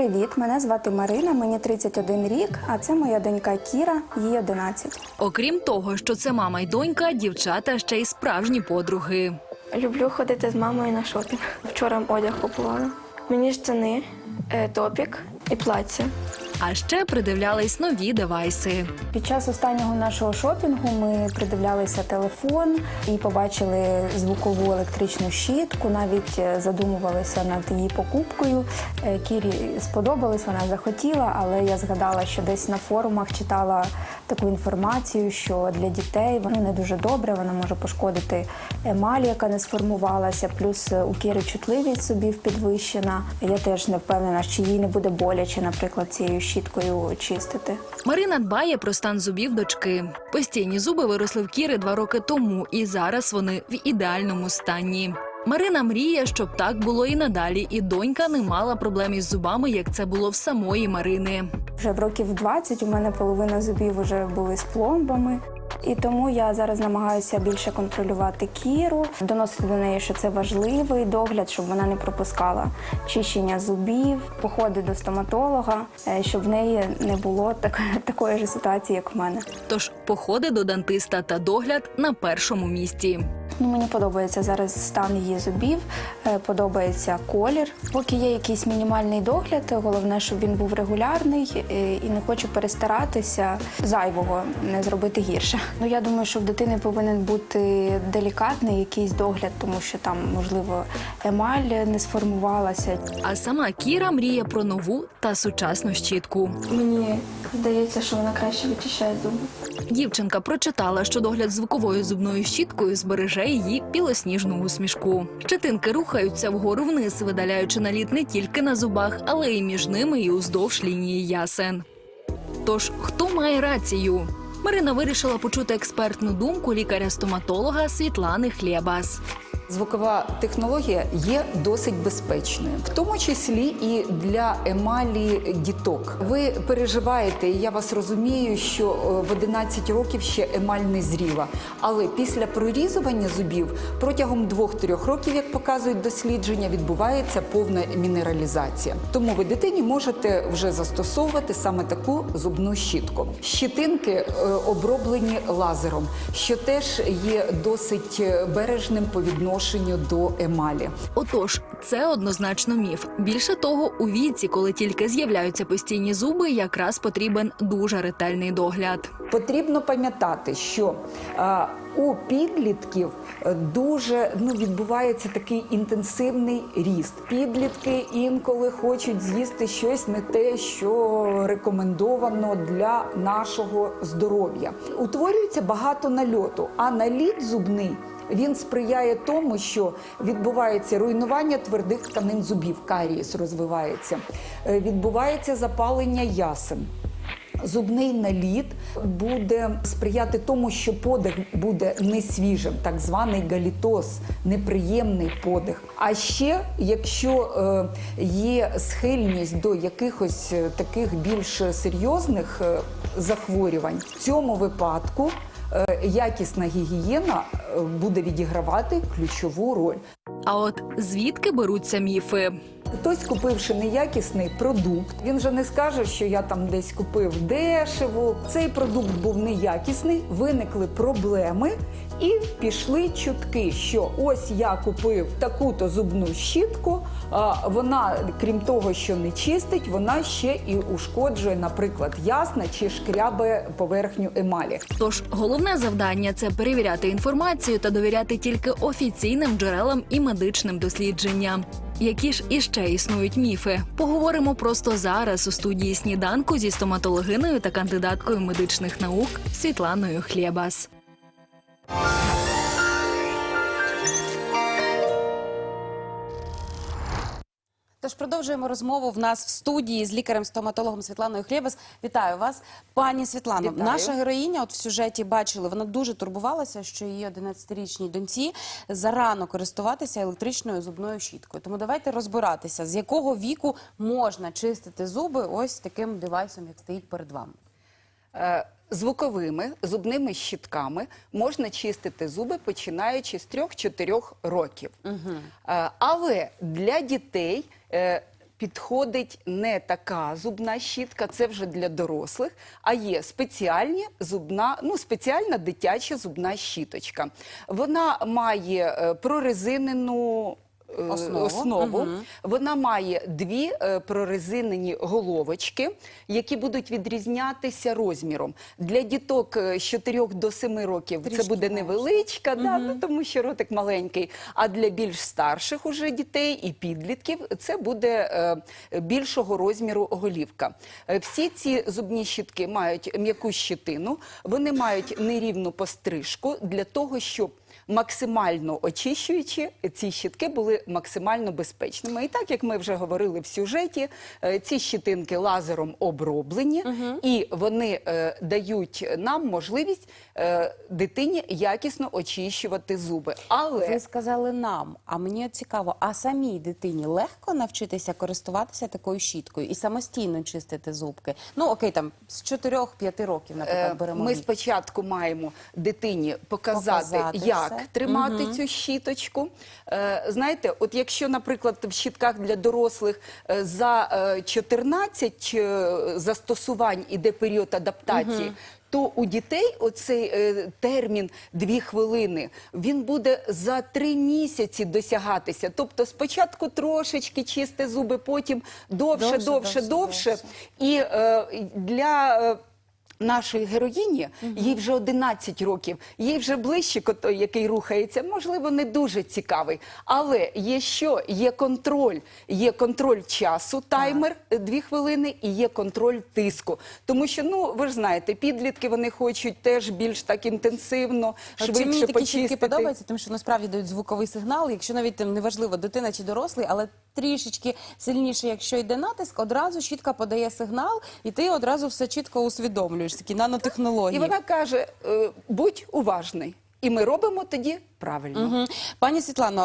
привіт! Мене звати Марина, мені 31 рік, а це моя донька Кіра, їй 11. Окрім того, що це мама й донька, дівчата ще й справжні подруги. Люблю ходити з мамою на шопінг. Вчора одяг купувала. Мені штани, е, топік і плаття. А ще придивлялись нові девайси. Під час останнього нашого шопінгу ми придивлялися телефон і побачили звукову електричну щітку. Навіть е, задумувалися над її покупкою. Е, Кірі сподобалась, вона захотіла, але я згадала, що десь на форумах читала таку інформацію, що для дітей воно не дуже добре, вона може пошкодити емаль, яка не сформувалася. Плюс е, у Кіри чутливість зубів підвищена. Я теж не впевнена, що їй не буде боляче, наприклад, цією щіткою чистити. Марина дбає про стан зубів дочки. Постійні зуби виросли в Кіри два роки тому, і зараз вони в ідеальному стані. Марина мріє, щоб так було і надалі, і донька не мала проблем із зубами, як це було в самої Марини. Вже в років 20 у мене половина зубів вже були з пломбами. І тому я зараз намагаюся більше контролювати кіру, доносити до неї, що це важливий догляд, щоб вона не пропускала чищення зубів, походи до стоматолога, е, щоб в неї не було так, такої ж ситуації, як в мене. Тож походи до дантиста та догляд на першому місці. Ну, мені подобається зараз стан її зубів, е, подобається колір. Поки є якийсь мінімальний догляд, головне, щоб він був регулярний е, і не хочу перестаратися зайвого не зробити гірше. Ну я думаю, що в дитини повинен бути делікатний якийсь догляд, тому що там можливо емаль не сформувалася. А сама Кіра мріє про нову та сучасну щітку. Мені здається, що вона краще вичищає зуби. Дівчинка прочитала, що догляд звуковою зубною щіткою збереже її білосніжну усмішку. Щетинки рухаються вгору вниз, видаляючи наліт не тільки на зубах, але й між ними і уздовж лінії ясен. Тож хто має рацію? Марина вирішила почути експертну думку лікаря-стоматолога Світлани Хлєбас. Звукова технологія є досить безпечною, в тому числі і для емалі діток. Ви переживаєте, і я вас розумію, що е, в 11 років ще емаль не зріла. Але після прорізування зубів протягом 2-3 років, як показують дослідження, відбувається повна мінералізація. Тому ви дитині можете вже застосовувати саме таку зубну щітку. Щітинки е, оброблені лазером, що теж є досить е, бережним по відношенню до емалі. Отож, це однозначно міф. Більше того, у віці, коли тільки з'являються постійні зуби, якраз потрібен дуже ретельний догляд. Потрібно пам'ятати, що а, у підлітків е, дуже ну, відбувається такий інтенсивний ріст. Підлітки інколи хочуть з'їсти щось не те, що рекомендовано для нашого здоров'я. Утворюється багато нальоту, а наліт зубний. Він сприяє тому, що відбувається руйнування твердих тканин зубів, карієс розвивається, Е, відбувається запалення ясен. Зубний наліт буде сприяти тому, що подих буде несвіжим, так званий галітоз, неприємний подих. А ще, якщо е, є схильність до якихось е, таких більш серйозних захворювань, в цьому випадку якісна гігієна е, буде відігравати ключову роль. А от звідки беруться міфи? Хтось, купивши неякісний продукт, він вже не скаже, що я там десь купив дешево. Цей продукт був неякісний, виникли проблеми, і пішли чутки, що ось я купив таку-то зубну щітку. Вона, крім того, що не чистить, вона ще і ушкоджує, наприклад, ясна чи шкрябе поверхню емалі. Тож головне завдання це перевіряти інформацію та довіряти тільки офіційним джерелам і медичним дослідженням. Які ж іще існують міфи? Поговоримо просто зараз у студії сніданку зі стоматологиною та кандидаткою медичних наук Світланою Хлєбас. Тож продовжуємо розмову в нас в студії з лікарем-стоматологом Світланою Хлєбес. Вітаю вас, пані Світлано. Вітаю. Наша героїня, от в сюжеті бачили, вона дуже турбувалася, що її 11-річній доньці зарано користуватися електричною зубною щіткою. Тому давайте розбиратися, з якого віку можна чистити зуби ось таким девайсом, як стоїть перед вами. Звуковими зубними щітками можна чистити зуби починаючи з 3-4 років. Е, Але для дітей е, підходить не така зубна щітка, це вже для дорослих, а є спеціальні зубна, ну спеціальна дитяча зубна щіточка. Вона має е, прорезинену. Е, Основу. основу. Мгм. Вона має дві е, прорезинені головочки, які будуть відрізнятися розміром. Для діток е, з 4 до 7 років це буде невеличка, да, ну, тому що ротик маленький. А для більш старших уже дітей і підлітків це буде е, більшого розміру голівка. Всі ці зубні щітки мають м'яку щитину, вони мають нерівну пострижку для того, щоб максимально очищуючи, ці щітки були максимально безпечними. І так як ми вже говорили в сюжеті, е, ці щітинки лазером оброблені, і вони е, дають нам можливість е, дитині якісно очищувати зуби. Але Ви сказали нам, а мені цікаво, а самій дитині легко навчитися користуватися такою щіткою і самостійно чистити зубки? Ну окей, там з 4-5 років, Е, наприклад, беремо. Ми спочатку маємо дитині показати, Показати як все. тримати цю щіточку. Е, Знаєте, от якщо, наприклад, в щітках для дорослих е, за е, 14 е, застосувань іде період адаптації. То у дітей оцей е, термін дві хвилини він буде за три місяці досягатися. Тобто спочатку трошечки чисти зуби, потім довше, Довше, довше, довше, довше. довше. І е, для нашої героїні, їй вже 11 років, їй вже ближче той, який рухається, можливо, не дуже цікавий. Але є що? Є контроль. Є контроль часу, таймер е, дві хвилини, і є контроль тиску. Тому що, ну ви ж знаєте, підлітки вони хочуть теж більш так інтенсивно, швидше мені такі почистити. подобаються, тому що насправді дають звуковий сигнал. Якщо навіть неважливо, дитина чи дорослий, але трішечки сильніше, якщо йде натиск, одразу щітка подає сигнал, і ти одразу все чітко усвідомлюєш. Такі нанотехнології. І вона каже: е, будь уважний. І ми робимо тоді правильно. Мгм. Пані Світлано,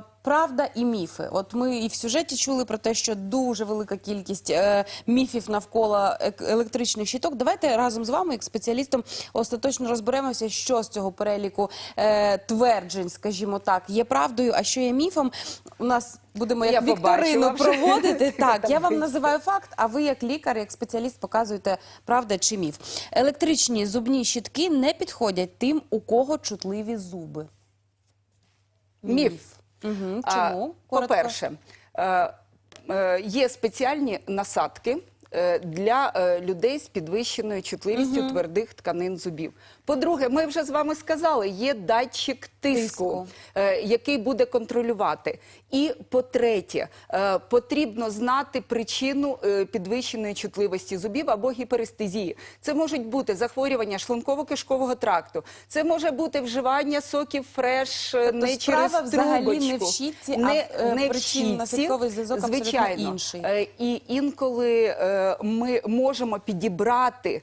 е, правда і міфи. От ми і в сюжеті чули про те, що дуже велика кількість е, міфів навколо ек- електричних щиток. Давайте разом з вами, як спеціалістом, остаточно розберемося, що з цього переліку е, тверджень, скажімо так, є правдою, а що є міфом. У нас будемо як Я вікторину проводити. Так, я вам називаю факт, а ви, як лікар, як спеціаліст, показуєте правда чи міф. Електричні зубні щітки не підходять тим, у кого чутливі зуби. Міф. Угу. Чому? По-перше, е, е, є спеціальні насадки. е, Для людей з підвищеною чутливістю твердих тканин зубів. По-друге, ми вже з вами сказали, є датчик тиску, Тиску. е, який буде контролювати. І по-третє, е, потрібно знати причину е, підвищеної чутливості зубів або гіперестезії. Це можуть бути захворювання шлунково-кишкового тракту, це може бути вживання соків фреш Тобто не через трубочку. не в щітці, а не, зв'язок абсолютно інший. І інколи ми можемо підібрати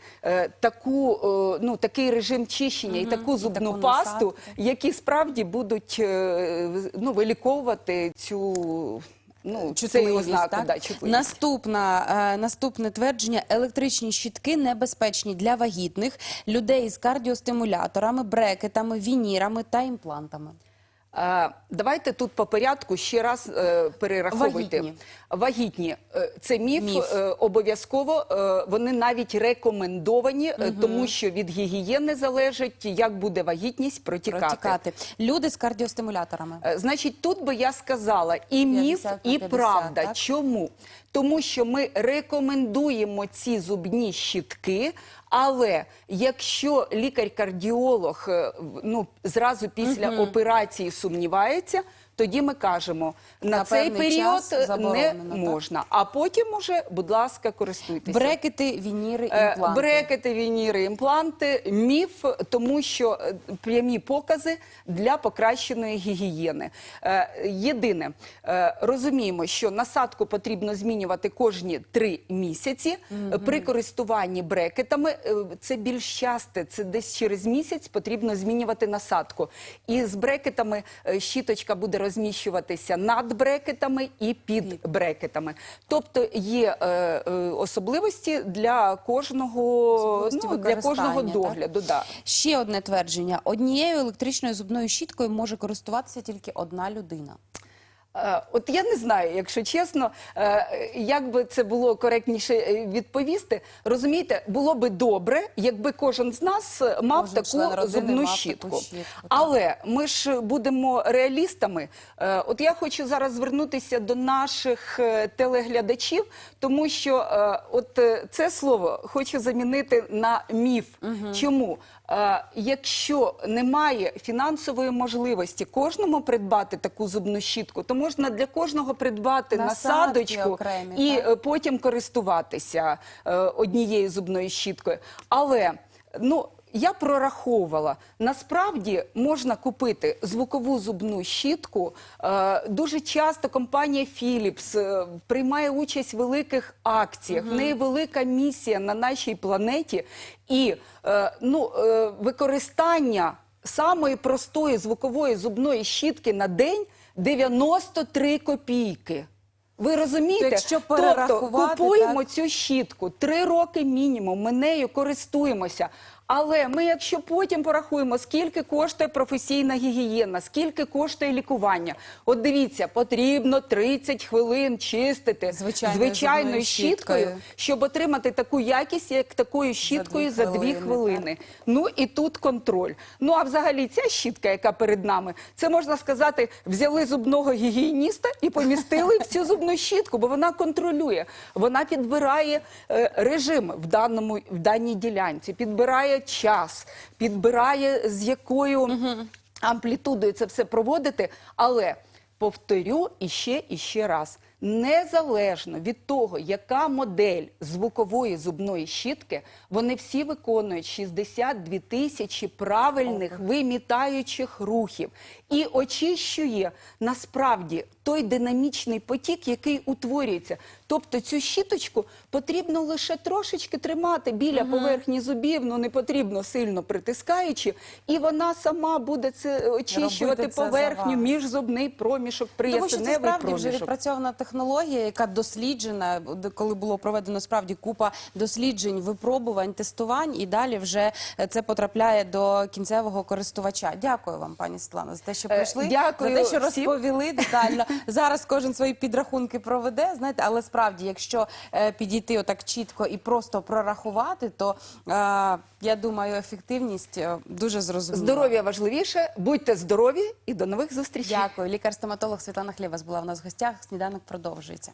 таку, ну, такий режим чищення і таку зубну таку пасту, насадку. які справді будуть е, ну, виліковувати цю ну, Чутливість, ознак. так? Да, чутливість. Наступна, е, наступне твердження: електричні щітки небезпечні для вагітних людей з кардіостимуляторами, брекетами, вінірами та імплантами. Е, Давайте тут по порядку ще раз е, перераховуйте. Вагітні. Вагітні. Е, Це міф, Міф. обов'язково. Вони навіть рекомендовані, е, тому що від гігієни залежить, як буде вагітність протікати. Протікати. Люди з кардіостимуляторами. Значить, тут би я сказала і міф, 50 на і 50, правда. так? Чому? Тому що ми рекомендуємо ці зубні щітки, але якщо лікар-кардіолог е, ну, зразу після операції сумнівається, тоді ми кажемо, на, На цей період не так? можна. А потім уже, будь ласка, користуйтеся. Брекети, вініри, Е, імпланти. Брекети, вініри, імпланти, міф, тому що е, прямі покази для покращеної гігієни. Е, Єдине, розуміємо, що насадку потрібно змінювати кожні три місяці. При користуванні брекетами це більш часте, це десь через місяць потрібно змінювати насадку. І з брекетами щіточка буде розміщуватися над брекетами і під брекетами. Тобто є е, е, особливості для кожного, Особливості ну, для кожного так? догляду. Да. Ще одне твердження: однією електричною зубною щіткою може користуватися тільки одна людина. Е, От я не знаю, якщо чесно, е, як би це було коректніше е, відповісти. Розумієте, було би добре, якби кожен з нас мав Кожен таку зубну мав таку щітку. щітку. Але ми ж будемо реалістами. От я хочу зараз звернутися до наших телеглядачів, тому що от це слово хочу замінити на міф. Чому? Е, Якщо немає фінансової можливості кожному придбати таку зубну щітку, то можна для кожного придбати Насадки насадочку окремі, і так? е, потім користуватися е, однією зубною щіткою. Але ну. Я прораховувала. Насправді можна купити звукову зубну щітку. Е, дуже часто компанія Philips е, приймає участь в великих акціях. В неї велика місія на нашій планеті. І е, ну, використання самої простої звукової зубної щітки на день 93 копійки. Ви розумієте? якщо тобто купуємо так? цю щітку три роки мінімум. Ми нею користуємося. Але ми, якщо потім порахуємо, скільки коштує професійна гігієна, скільки коштує лікування. От дивіться, потрібно 30 хвилин чистити Звичайною звичайною щіткою, щіткою. щоб отримати таку якість, як такою щіткою за дві хвилини, хвилини. Ну і тут контроль. Ну а взагалі ця щітка, яка перед нами, це можна сказати, взяли зубного гігієніста і помістили в цю зубну щітку, бо вона контролює. Вона підбирає е, режим в даному в даній ділянці, підбирає час, підбирає з якою амплітудою це все проводити, але повторю іще і ще раз. Незалежно від того, яка модель звукової зубної щітки, вони всі виконують 62 тисячі правильних вимітаючих рухів і очищує насправді той динамічний потік, який утворюється. Тобто цю щіточку потрібно лише трошечки тримати біля поверхні зубів, ну не потрібно сильно притискаючи, і вона сама буде це очищувати це поверхню міжзубний проміжок, Тому що це справді вже відпрацьована технологія, яка досліджена, коли було проведено справді купа досліджень, випробувань, тестувань, і далі вже е, це потрапляє до кінцевого користувача. Дякую вам, пані Світлана, за те, що Е, прийшли, дякую за те, що всім. розповіли детально. Зараз кожен свої підрахунки проведе. Знаєте, але справді, якщо е, підійти отак чітко і просто прорахувати, то е, я думаю, ефективність е, дуже зрозуміла. Здоров'я важливіше, будьте здорові і до нових зустрічей. Дякую. Лікар-стоматолог Світлана Хлєвас була в нас в гостях. Сніданок продовжується.